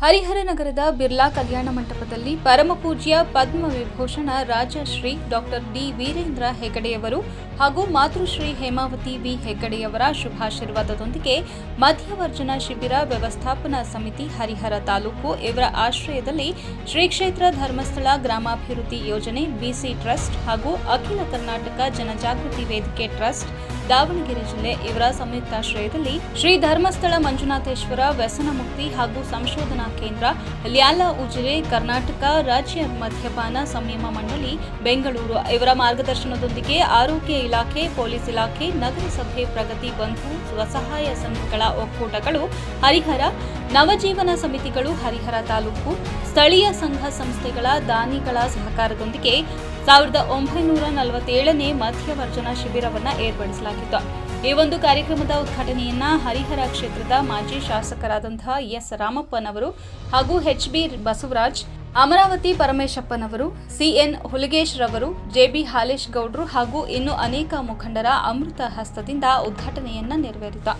ಹರಿಹರ ನಗರದ ಬಿರ್ಲಾ ಕಲ್ಯಾಣ ಮಂಟಪದಲ್ಲಿ ಪರಮಪೂಜ್ಯ ಪದ್ಮ ವಿಭೂಷಣ ರಾಜಶ್ರೀ ಡಾಕ್ಟರ್ ಡಿ ವೀರೇಂದ್ರ ಹೆಗಡೆಯವರು ಹಾಗೂ ಮಾತೃಶ್ರೀ ಹೇಮಾವತಿ ವಿ ಹೆಗಡೆಯವರ ಶುಭಾಶೀರ್ವಾದದೊಂದಿಗೆ ಮಧ್ಯವರ್ಜನ ಶಿಬಿರ ವ್ಯವಸ್ಥಾಪನಾ ಸಮಿತಿ ಹರಿಹರ ತಾಲೂಕು ಇವರ ಆಶ್ರಯದಲ್ಲಿ ಶ್ರೀ ಕ್ಷೇತ್ರ ಧರ್ಮಸ್ಥಳ ಗ್ರಾಮಾಭಿವೃದ್ಧಿ ಯೋಜನೆ ಬಿಸಿ ಟ್ರಸ್ಟ್ ಹಾಗೂ ಅಖಿಲ ಕರ್ನಾಟಕ ಜನಜಾಗೃತಿ ವೇದಿಕೆ ಟ್ರಸ್ಟ್ ದಾವಣಗೆರೆ ಜಿಲ್ಲೆ ಇವರ ಸಂಯುಕ್ತಾಶ್ರಯದಲ್ಲಿ ಶ್ರೀ ಧರ್ಮಸ್ಥಳ ಮಂಜುನಾಥೇಶ್ವರ ವ್ಯಸನ ಮುಕ್ತಿ ಹಾಗೂ ಸಂಶೋಧನಾ ಕೇಂದ್ರ ಲ್ಯಾಲ ಉಜಿರೆ, ಕರ್ನಾಟಕ ರಾಜ್ಯ ಮದ್ಯಪಾನ ಸಂಯಮ ಮಂಡಳಿ, ಬೆಂಗಳೂರು. ಇವರ ಮಾರ್ಗದರ್ಶನದೊಂದಿಗೆ ಆರೋಗ್ಯ ಇಲಾಖೆ, ಪೊಲೀಸ್ ಇಲಾಖೆ, ನಗರಸಭೆ ಪ್ರಗತಿ ಬಂಧು ಸ್ವಸಹಾಯ ಸಂಘಗಳ ಒಕ್ಕೂಟಗಳು, ಹರಿಹರ ನವಜೀವನ ಸಮಿತಿಗಳು, ಹರಿಹರ ತಾಲೂಕು ಸ್ಥಳೀಯ ಸಂಘ ಸಂಸ್ಥೆಗಳ ದಾನಿಗಳ ಸಹಕಾರದೊಂದಿಗೆ ಸಾವಿರದ ಒಂಬೈನೂರ ನಲವತ್ತೇಳನೇ ಮಧ್ಯವರ್ಜನ ಶಿಬಿರವನ್ನು ಏರ್ಪಡಿಸಲಾಗಿತ್ತು. ಈ ಒಂದು ಕಾರ್ಯಕ್ರಮದ ಉದ್ಘಾಟನೆಯನ್ನ ಹರಿಹರ ಕ್ಷೇತ್ರದ ಮಾಜಿ ಶಾಸಕರಾದಂತಹ ಎಸ್ ರಾಮಪ್ಪನವರು ಹಾಗೂ ಎಚ್ ಬಿ ಬಸವರಾಜ್, ಅಮರಾವತಿ ಪರಮೇಶಪ್ಪನವರು ಸಿಎನ್ ಹುಲಿಗೇಶ್ ರವರು ಜೆಬಿ ಹಾಲೇಶ್ ಗೌಡ್ರು ಹಾಗೂ ಇನ್ನು ಅನೇಕ ಮುಖಂಡರ ಅಮೃತ ಹಸ್ತದಿಂದ ಉದ್ಘಾಟನೆಯನ್ನ ನೆರವೇರಿತು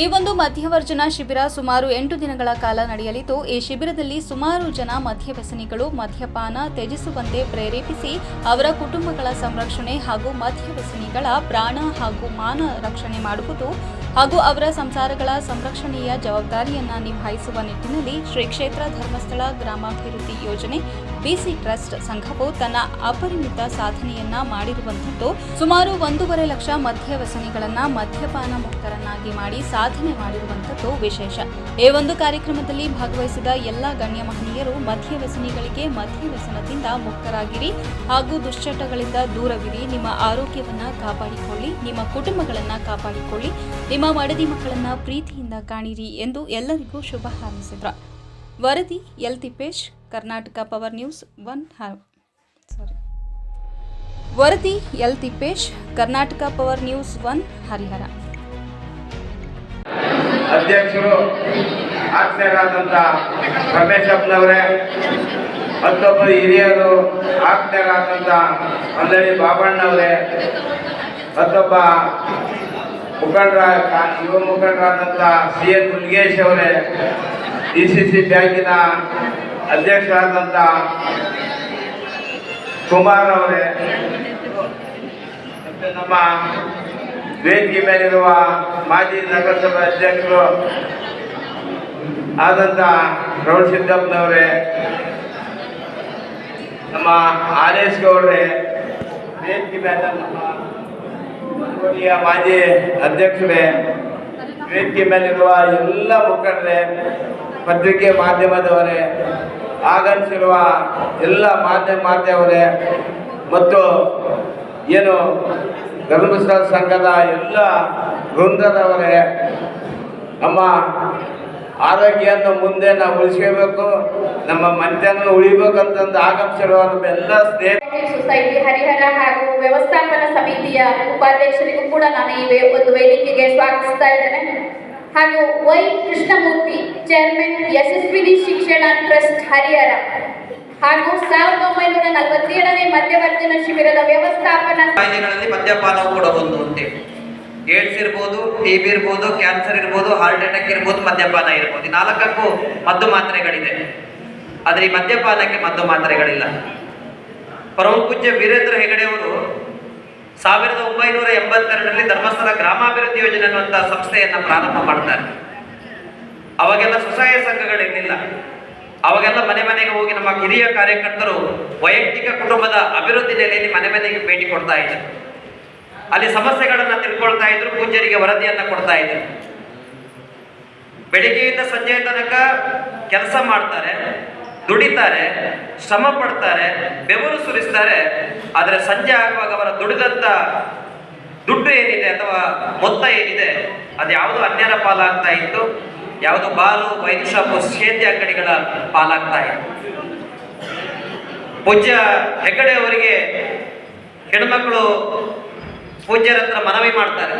ಈ ಒಂದು ಮಧ್ಯವರ್ಜನ ಶಿಬಿರ ಸುಮಾರು ಎಂಟು ದಿನಗಳ ಕಾಲ ನಡೆಯಲಿದ್ದು, ಈ ಶಿಬಿರದಲ್ಲಿ ಸುಮಾರು ಜನ ಮದ್ಯವ್ಯಸನಿಗಳು ಮದ್ಯಪಾನ ತ್ಯಜಿಸುವಂತೆ ಪ್ರೇರೇಪಿಸಿ ಅವರ ಕುಟುಂಬಗಳ ಸಂರಕ್ಷಣೆ ಹಾಗೂ ಮದ್ಯವ್ಯಸನಿಗಳ ಪ್ರಾಣ ಹಾಗೂ ಮಾನ ರಕ್ಷಣೆ ಮಾಡುವುದು ಹಾಗೂ ಅವರ ಸಂಸಾರಗಳ ಸಂರಕ್ಷಣೆಯ ಜವಾಬ್ದಾರಿಯನ್ನು ನಿಭಾಯಿಸುವ ನಿಟ್ಟಿನಲ್ಲಿ ಶ್ರೀ ಕ್ಷೇತ್ರ ಧರ್ಮಸ್ಥಳ ಗ್ರಾಮಾಭಿವೃದ್ಧಿ ಯೋಜನೆ ಬಿಸಿ ಟ್ರಸ್ಟ್ ಸಂಘವು ತನ್ನ ಅಪರಿಮಿತ ಸಾಧನೆಯನ್ನ ಮಾಡಿರುವಂತದ್ದು ಸುಮಾರು ಒಂದೂವರೆ ಲಕ್ಷ ಮದ್ಯವ್ಯಸನಿಗಳನ್ನ ಮದ್ಯಪಾನ ಮುಕ್ತರನ್ನಾಗಿ ಮಾಡಿ ಸಾಧನೆ ಮಾಡಿರುವಂಥದ್ದು ವಿಶೇಷ. ಈ ಒಂದು ಕಾರ್ಯಕ್ರಮದಲ್ಲಿ ಭಾಗವಹಿಸಿದ ಎಲ್ಲ ಗಣ್ಯ ಮಹನೀಯರು ಮದ್ಯವ್ಯಸನಿಗಳಿಗೆ ಮದ್ಯವ್ಯಸನದಿಂದ ಮುಕ್ತರಾಗಿರಿ ಹಾಗೂ ದುಶ್ಚಟಗಳಿಂದ ದೂರವಿರಿ. ನಿಮ್ಮ ಆರೋಗ್ಯವನ್ನ ಕಾಪಾಡಿಕೊಳ್ಳಿ, ನಿಮ್ಮ ಕುಟುಂಬಗಳನ್ನ ಕಾಪಾಡಿಕೊಳ್ಳಿ, ನಿಮ್ಮ ಮಡದಿ ಮಕ್ಕಳನ್ನ ಪ್ರೀತಿಯಿಂದ ಕಾಣಿರಿ ಎಂದು ಎಲ್ಲರಿಗೂ ಶುಭ ಹಾರೈಸಿದ್ರು. ವರದಿ, L Thippesh, Karnataka power news one ಸಾರಿ ವರದಿ, L Thippesh, Karnataka power news one Harihar. ಅಧ್ಯಕ್ಷರು ಆಜ್ಞರಾದಂಥ ರಮೇಶಪ್ಪನವರೇ ಮತ್ತೊಬ್ಬರು ಹಿರಿಯರು ಆಜ್ಞರಾದಂಥ ಅಂದರೆ ಬಾಬಣ್ಣವರೇ, ಮತ್ತೊಬ್ಬ ಮುಖಂಡರ ಯುವ ಮುಖಂಡರಾದಂಥ ಸಿ ಎನ್ ಮುಲ್ಗೇಶ್ ಅವರೇ ಡಿ ಸಿ ಸಿ ಬ್ಯಾಂಕಿನ ಅಧ್ಯಕ್ಷರಾದಂಥ ಕುಮಾರ್ ಅವರೇ, ಮತ್ತೆ ನಮ್ಮ ವೇದಿಕೆ ಮೇಲಿರುವ ಮಾಜಿ ನಗರಸಭೆ ಅಧ್ಯಕ್ಷರು ಆದಂಥ ರೌಡ್ ಸಿದ್ದಪ್ಪನವರೇ, ನಮ್ಮ ಆರ್ ಎಸ್ ಗೌಡ್ರೆ, ವೇದಿಕೆ ಮೇಲೆ ನಮ್ಮ ಮಂಗೋಲಿಯ ಮಾಜಿ ಅಧ್ಯಕ್ಷರೇ, ವೇದಿಕೆ ಮೇಲಿರುವ ಎಲ್ಲ ಮುಖಂಡರೇ, ಪತ್ರಿಕೆ ಮಾಧ್ಯಮದವರೇ, ಆಗಮಿಸಿರುವ ಎಲ್ಲ ಮಾಧ್ಯಮ ಮಾಧ್ಯಮವರೇ ಮತ್ತು ಏನು ಧರ್ಮಸ್ಥಳ ಸಂಘದ ಎಲ್ಲ ವೃಂದದವರೇ, ನಮ್ಮ ಆರೋಗ್ಯವನ್ನು ಮುಂದೆ ನಾವು ಉಳಿಸ್ಕೋಬೇಕು, ನಮ್ಮ ಮನೆತನ ಉಳಿಬೇಕಂತಂದು ಆಗಮಿಸಿರುವ ನಮ್ಮ ಎಲ್ಲ ಸ್ನೇಹಿತರು. ಸೊಸೈಟಿ ಹರಿಹರ ಹಾಗೂ ವ್ಯವಸ್ಥಾಪನಾ ಸಮಿತಿಯ ಉಪಾಧ್ಯಕ್ಷರಿಗೂ ಕೂಡ ನಾನು ಈ ಒಂದು ವೇದಿಕೆಗೆ ಸ್ವಾಗತಿಸ್ತಾ ಇದ್ದೇನೆ. ಹಾಗೂ ವೈ ಕೃಷ್ಣಮೂರ್ತಿ ಚೇರ್ಮನ್ ಯಶಸ್ವಿನಿ ಶಿಕ್ಷಣ ಟ್ರಸ್ಟ್ ಹರಿಹರ ಹಾಗೂ ಸಾವಿರದ ಒಂಬೈನೂರ ನಲವತ್ತೇಳನೇ ಮಧ್ಯವರ್ಜನ ಶಿಬಿರದ ವ್ಯವಸ್ಥಾಪನಾ ಮದ್ಯಪಾನವು ಕೂಡ ಒಂದು ಅಂತೇಳಿ ಏಡ್ಸ್ ಇರ್ಬೋದು, ಟಿ ಬಿ ಇರ್ಬೋದು, ಕ್ಯಾನ್ಸರ್ ಇರ್ಬೋದು, ಹಾರ್ಟ್ ಅಟ್ಯಾಕ್ ಇರ್ಬೋದು, ಮದ್ಯಪಾನ ಇರ್ಬೋದು. ನಾಲ್ಕಕ್ಕೂ ಮದ್ದು ಮಾತ್ರೆಗಳಿದೆ. ಆದರೆ ಈ ಮದ್ಯಪಾನಕ್ಕೆ ಮದ್ದು ಮಾತ್ರೆಗಳಿಲ್ಲ. ಪರಮ ಪೂಜ್ಯ ವೀರೇಂದ್ರ ಹೆಗಡೆಯವರು ಸಾವಿರದ ಒಂಬೈನೂರ ಎಂಬತ್ತೆರಡರಲ್ಲಿ ಧರ್ಮಸ್ಥಳ ಗ್ರಾಮಾಭಿವೃದ್ಧಿ ಯೋಜನೆ ಅನ್ನುವಂಥ ಸಂಸ್ಥೆಯನ್ನು ಪ್ರಾರಂಭ ಮಾಡ್ತಾರೆ. ಅವಾಗೆಲ್ಲ ಸ್ವಸಹಾಯ ಸಂಘಗಳಿರಲಿಲ್ಲ. ಅವಾಗೆಲ್ಲ ಮನೆ ಮನೆಗೆ ಹೋಗಿ ನಮ್ಮ ಹಿರಿಯ ಕಾರ್ಯಕರ್ತರು ವೈಯಕ್ತಿಕ ಕುಟುಂಬದ ಅಭಿವೃದ್ಧಿ ನೆಲೆಯಲ್ಲಿ ಮನೆ ಮನೆಗೆ ಭೇಟಿ ಕೊಡ್ತಾ ಇದ್ರು. ಅಲ್ಲಿ ಸಮಸ್ಯೆಗಳನ್ನು ತಿಳ್ಕೊಳ್ತಾ ಇದ್ರು, ಪೂಜ್ಯರಿಗೆ ವರದಿಯನ್ನು ಕೊಡ್ತಾ ಇದ್ರು. ಬೆಳಿಗ್ಗೆಯಿಂದ ಸಂಜೆಯ ತನಕ ಕೆಲಸ ಮಾಡ್ತಾರೆ. ದುಡಿತಾರೆ, ಶ್ರಮ ಪಡ್ತಾರೆ, ಬೆವರು ಸುರಿಸ್ತಾರೆ, ಆದರೆ ಸಂಜೆ ಆಗುವಾಗ ಅವರ ದುಡಿದಂತ ದುಡ್ಡು ಏನಿದೆ ಅಥವಾ ಮೊತ್ತ ಏನಿದೆ, ಅದು ಯಾವುದು ಅನ್ಯರ ಪಾಲಾಗ್ತಾ ಇತ್ತು, ಯಾವುದು ಬಾಲು ವೈನ್ ಸೇದ್ಯ ಅಂಗಡಿಗಳ ಪಾಲಾಗ್ತಾ ಇತ್ತು. ಪೂಜ್ಯ ಹೆಗ್ಗಡೆ ಅವರಿಗೆ ಹೆಣ್ಮಕ್ಳು ಪೂಜ್ಯರ ಹತ್ರ ಮನವಿ ಮಾಡ್ತಾರೆ.